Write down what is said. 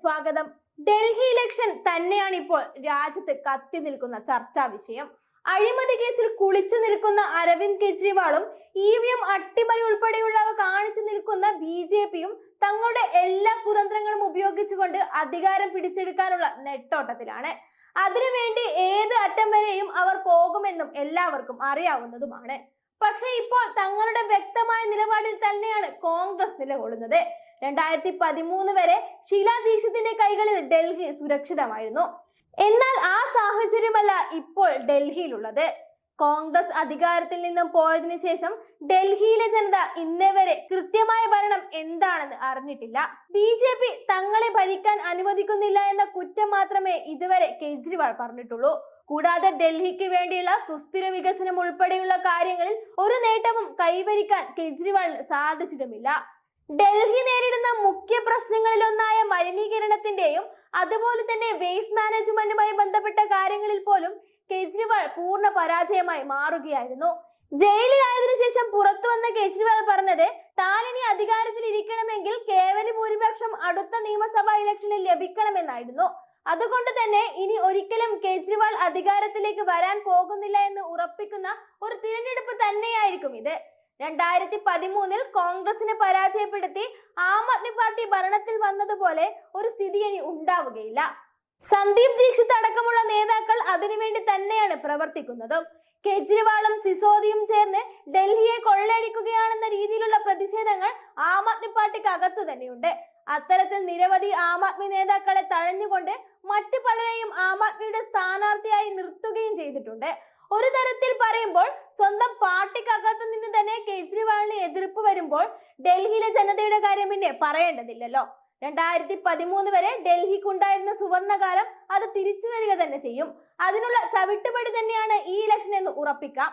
സ്വാഗതം. ഡൽഹി ഇലക്ഷൻ തന്നെയാണ് ഇപ്പോൾ രാജ്യത്ത് കത്തി നിൽക്കുന്ന ചർച്ചാ വിഷയം. അഴിമതി കേസിൽ കുളിച്ചു നിൽക്കുന്ന അരവിന്ദ് കെജ്രിവാളും ഇ വി എം അട്ടിമറി ഉൾപ്പെടെയുള്ളവ കാണിച്ചു നിൽക്കുന്ന ബി ജെ പിയും തങ്ങളുടെ എല്ലാ കുതന്ത്രങ്ങളും ഉപയോഗിച്ചുകൊണ്ട് അധികാരം പിടിച്ചെടുക്കാനുള്ള നെട്ടോട്ടത്തിലാണ്. അതിനുവേണ്ടി ഏത് അറ്റം വരെയും അവർ പോകുമെന്നും എല്ലാവർക്കും അറിയാവുന്നതുമാണ്. പക്ഷെ ഇപ്പോൾ തങ്ങളുടെ വ്യക്തമായ നിലപാടിൽ തന്നെയാണ് കോൺഗ്രസ് നിലകൊള്ളുന്നത്. രണ്ടായിരത്തി പതിമൂന്ന് വരെ ഷീലാ ദീക്ഷിത്തിന്റെ കൈകളിൽ ഡൽഹി സുരക്ഷിതമായിരുന്നു. എന്നാൽ ആ സാഹചര്യമല്ല ഇപ്പോൾ ഡൽഹിയിലുള്ളത്. കോൺഗ്രസ് അധികാരത്തിൽ നിന്നും പോയതിനു ശേഷം ഡൽഹിയിലെ ജനത ഇന്നേ വരെ കൃത്യമായ ഭരണം എന്താണെന്ന് അറിഞ്ഞിട്ടില്ല. ബി ജെ പി തങ്ങളെ ഭരിക്കാൻ അനുവദിക്കുന്നില്ല എന്ന കുറ്റം മാത്രമേ ഇതുവരെ കെജ്രിവാൾ പറഞ്ഞിട്ടുള്ളൂ. കൂടാതെ ഡൽഹിക്ക് വേണ്ടിയുള്ള സുസ്ഥിര വികസനം ഉൾപ്പെടെയുള്ള കാര്യങ്ങളിൽ ഒരു നേട്ടവും കൈവരിക്കാൻ കെജ്രിവാളിന് സാധിച്ചിട്ടുമില്ല. ഡൽഹി നേരിടുന്ന മുഖ്യ പ്രശ്നങ്ങളിലൊന്നായ മലിനീകരണത്തിന്റെയും അതുപോലെ തന്നെ വേസ്റ്റ് മാനേജ്മെന്റുമായി ബന്ധപ്പെട്ട കാര്യങ്ങളിൽ പോലും കെജ്രിവാൾ പൂർണ പരാജയമായി മാറുകയായിരുന്നു. ജയിലിലായതിനു ശേഷം പുറത്തു വന്ന കെജ്രിവാൾ പറഞ്ഞത് താൻ ഇനി അധികാരത്തിൽ ഇരിക്കണമെങ്കിൽ കേവല ഭൂരിപക്ഷം അടുത്ത നിയമസഭാ ഇലക്ഷനിൽ ലഭിക്കണമെന്നായിരുന്നു. അതുകൊണ്ട് തന്നെ ഇനി ഒരിക്കലും കെജ്രിവാൾ അധികാരത്തിലേക്ക് വരാൻ പോകുന്നില്ല എന്ന് ഉറപ്പിക്കുന്ന ഒരു തിരഞ്ഞെടുപ്പ് തന്നെയായിരിക്കും ഇത്. രണ്ടായിരത്തി പതിമൂന്നിൽ കോൺഗ്രസിനെ പരാജയപ്പെടുത്തി ആം ആദ്മി പാർട്ടി ഭരണത്തിൽ വന്നതുപോലെ ഒരു സ്ഥിതി ഇനി ഉണ്ടാവുകയില്ല. സന്ദീപ് ദീക്ഷിത് അടക്കമുള്ള നേതാക്കൾ അതിനുവേണ്ടി തന്നെയാണ് പ്രവർത്തിക്കുന്നതും. കെജ്രിവാളും സിസോദിയും ചേർന്ന് ഡൽഹിയെ കൊള്ളയടിക്കുകയാണെന്ന രീതിയിലുള്ള പ്രതിഷേധങ്ങൾ ആം ആദ്മി പാർട്ടിക്ക് അകത്തു തന്നെയുണ്ട്. അത്തരത്തിൽ നിരവധി ആം ആദ്മി നേതാക്കളെ തഴഞ്ഞുകൊണ്ട് മറ്റു പലരെയും ആം ആദ്മിയുടെ സ്ഥാനാർത്ഥിയായി നിർത്തുകയും ചെയ്തിട്ടുണ്ട്. ഒരു തരത്തിൽ പറയുമ്പോൾ സ്വന്തം പാർട്ടിക്കകത്ത് നിന്ന് തന്നെ കേജ്രിവാളിന് എതിർപ്പ് വരുമ്പോൾ ഡൽഹിയിലെ ജനതയുടെ കാര്യം പിന്നെ പറയേണ്ടതില്ലല്ലോ. രണ്ടായിരത്തി പതിമൂന്ന് വരെ ഡൽഹിക്കുണ്ടായിരുന്ന സുവർണകാലം അത് തിരിച്ചു വരിക തന്നെ ചെയ്യും. അതിനുള്ള ചവിട്ടുപടി തന്നെയാണ് ഈ ഇലക്ഷൻ എന്ന് ഉറപ്പിക്കാം.